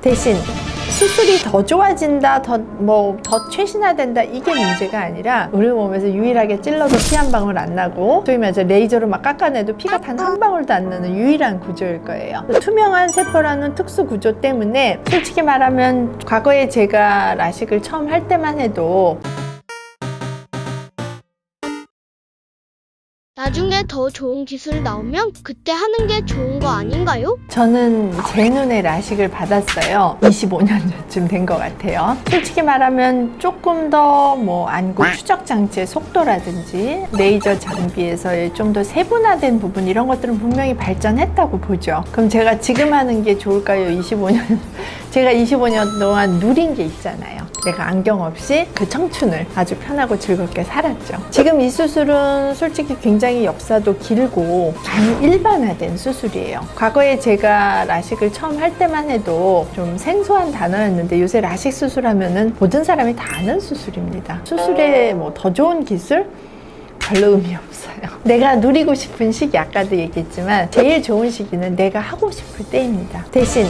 대신 수술이 더 좋아진다, 더 뭐 더 최신화된다 이게 문제가 아니라 우리 몸에서 유일하게 찔러도 피 한 방울 안 나고 소위 말해서 레이저로 막 깎아내도 피가 단 한 방울도 안 나는 유일한 구조일 거예요. 투명한 세포라는 특수 구조 때문에 솔직히 말하면 과거에 제가 라식을 처음 할 때만 해도 나중에 더 좋은 기술 나오면 그때 하는 게 좋은 거 아닌가요? 저는 제 눈에 라식을 받았어요. 25년쯤 된 것 같아요. 솔직히 말하면 조금 더 뭐 안구 추적 장치의 속도라든지 레이저 장비에서의 좀 더 세분화된 부분 이런 것들은 분명히 발전했다고 보죠. 그럼 제가 지금 하는 게 좋을까요? 25년 제가 25년 동안 누린 게 있잖아요. 내가 안경 없이 그 청춘을 아주 편하고 즐겁게 살았죠. 지금 이 수술은 솔직히 굉장히 역사도 길고 많이 일반화된 수술이에요. 과거에 제가 라식을 처음 할 때만 해도 좀 생소한 단어였는데 요새 라식 수술하면은 모든 사람이 다 아는 수술입니다. 수술에 뭐 더 좋은 기술? 별로 의미 없어요. 내가 누리고 싶은 시기 아까도 얘기했지만 제일 좋은 시기는 내가 하고 싶을 때입니다. 대신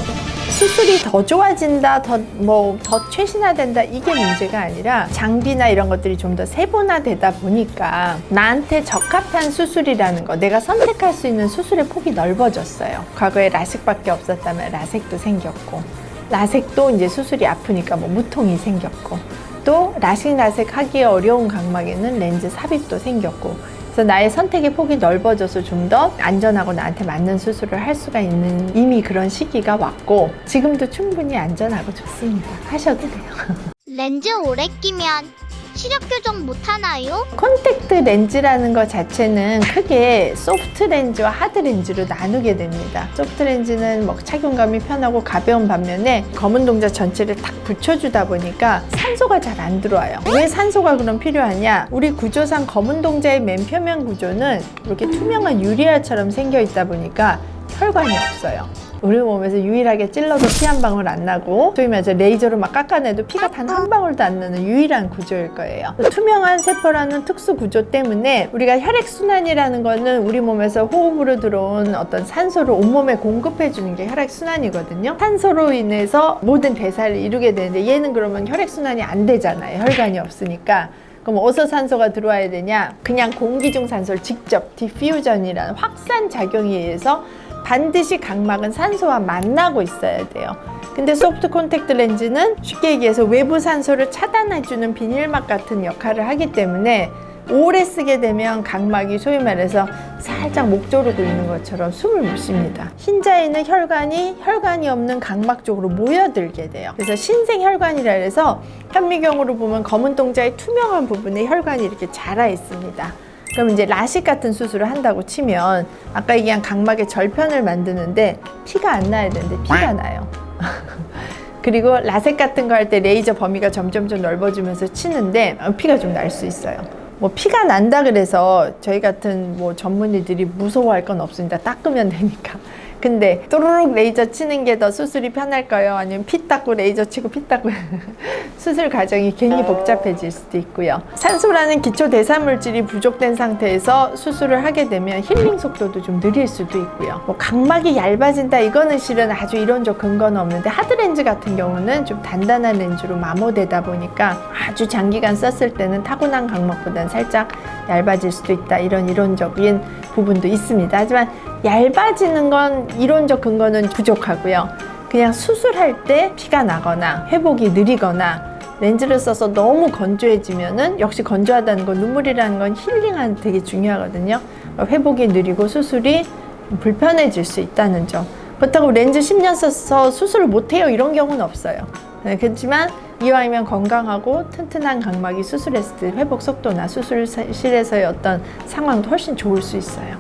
수술이 더 좋아진다, 더 뭐 더 최신화된다 이게 문제가 아니라 장비나 이런 것들이 좀 더 세분화되다 보니까 나한테 적합한 수술이라는 거 내가 선택할 수 있는 수술의 폭이 넓어졌어요. 과거에 라식밖에 없었다면 라섹도 생겼고 라섹도 이제 수술이 아프니까 뭐 무통이 생겼고 또 라식 라섹 하기 어려운 각막에는 렌즈 삽입도 생겼고 그래서 나의 선택의 폭이 넓어져서 좀 더 안전하고 나한테 맞는 수술을 할 수가 있는 이미 그런 시기가 왔고 지금도 충분히 안전하고 좋습니다. 하셔도 돼요. 렌즈 오래 끼면 시력 교정 못 하나요? 콘택트 렌즈라는 것 자체는 크게 소프트 렌즈와 하드 렌즈로 나누게 됩니다. 소프트 렌즈는 뭐 착용감이 편하고 가벼운 반면에 검은 동자 전체를 탁 붙여주다 보니까 산소가 잘 안 들어와요. 왜 산소가 그럼 필요하냐? 우리 구조상 검은 동자의 맨 표면 구조는 이렇게 투명한 유리알처럼 생겨 있다 보니까 혈관이 없어요. 우리 몸에서 유일하게 찔러도 피 한 방울 안 나고 소위 말해서 레이저로 막 깎아내도 피가 단 한 방울도 안 나는 유일한 구조일 거예요. 투명한 세포라는 특수 구조 때문에 우리가 혈액순환이라는 거는 우리 몸에서 호흡으로 들어온 어떤 산소를 온몸에 공급해 주는 게 혈액순환이거든요. 산소로 인해서 모든 대사를 이루게 되는데 얘는 그러면 혈액순환이 안 되잖아요. 혈관이 없으니까. 그럼 어디서 산소가 들어와야 되냐? 그냥 공기 중 산소를 직접 디퓨전이라는 확산 작용에 의해서 반드시 각막은 산소와 만나고 있어야 돼요. 근데 소프트 콘택트 렌즈는 쉽게 얘기해서 외부 산소를 차단해주는 비닐막 같은 역할을 하기 때문에 오래 쓰게 되면 각막이 소위 말해서 살짝 목 조르고 있는 것처럼 숨을 못 쉽니다. 흰자에는 혈관이 혈관이 없는 각막 쪽으로 모여들게 돼요. 그래서 신생 혈관이라 해서 현미경으로 보면 검은 동자의 투명한 부분에 혈관이 이렇게 자라 있습니다. 그럼 이제 라식 같은 수술을 한다고 치면 아까 얘기한 각막의 절편을 만드는데 피가 안 나야 되는데 피가 나요. 그리고 라섹 같은 거 할 때 레이저 범위가 점점점 넓어지면서 치는데 어, 피가 좀 날 수 있어요. 뭐 피가 난다 그래서 저희 같은 뭐 전문의들이 무서워할 건 없습니다. 닦으면 되니까. 근데 또르륵 레이저 치는 게 더 수술이 편할까요? 아니면 피 닦고 레이저 치고 피 닦고 수술 과정이 괜히 복잡해질 수도 있고요. 산소라는 기초 대사 물질이 부족된 상태에서 수술을 하게 되면 힐링 속도도 좀 느릴 수도 있고요. 뭐 각막이 얇아진다 이거는 실은 아주 이론적 근거는 없는데 하드 렌즈 같은 경우는 좀 단단한 렌즈로 마모되다 보니까 아주 장기간 썼을 때는 타고난 각막보다는 살짝 얇아질 수도 있다 이런 이론적인 부분도 있습니다. 하지만 얇아지는 건 이론적 근거는 부족하고요. 그냥 수술할 때 피가 나거나 회복이 느리거나 렌즈를 써서 너무 건조해지면은 역시 건조하다는 건 눈물이라는 건 힐링한 되게 중요하거든요. 회복이 느리고 수술이 불편해질 수 있다는 점. 그렇다고 렌즈 10년 써서 수술을 못해요 이런 경우는 없어요. 네, 그렇지만 이왕이면 건강하고 튼튼한 각막이 수술했을 때 회복 속도나 수술실에서의 어떤 상황도 훨씬 좋을 수 있어요.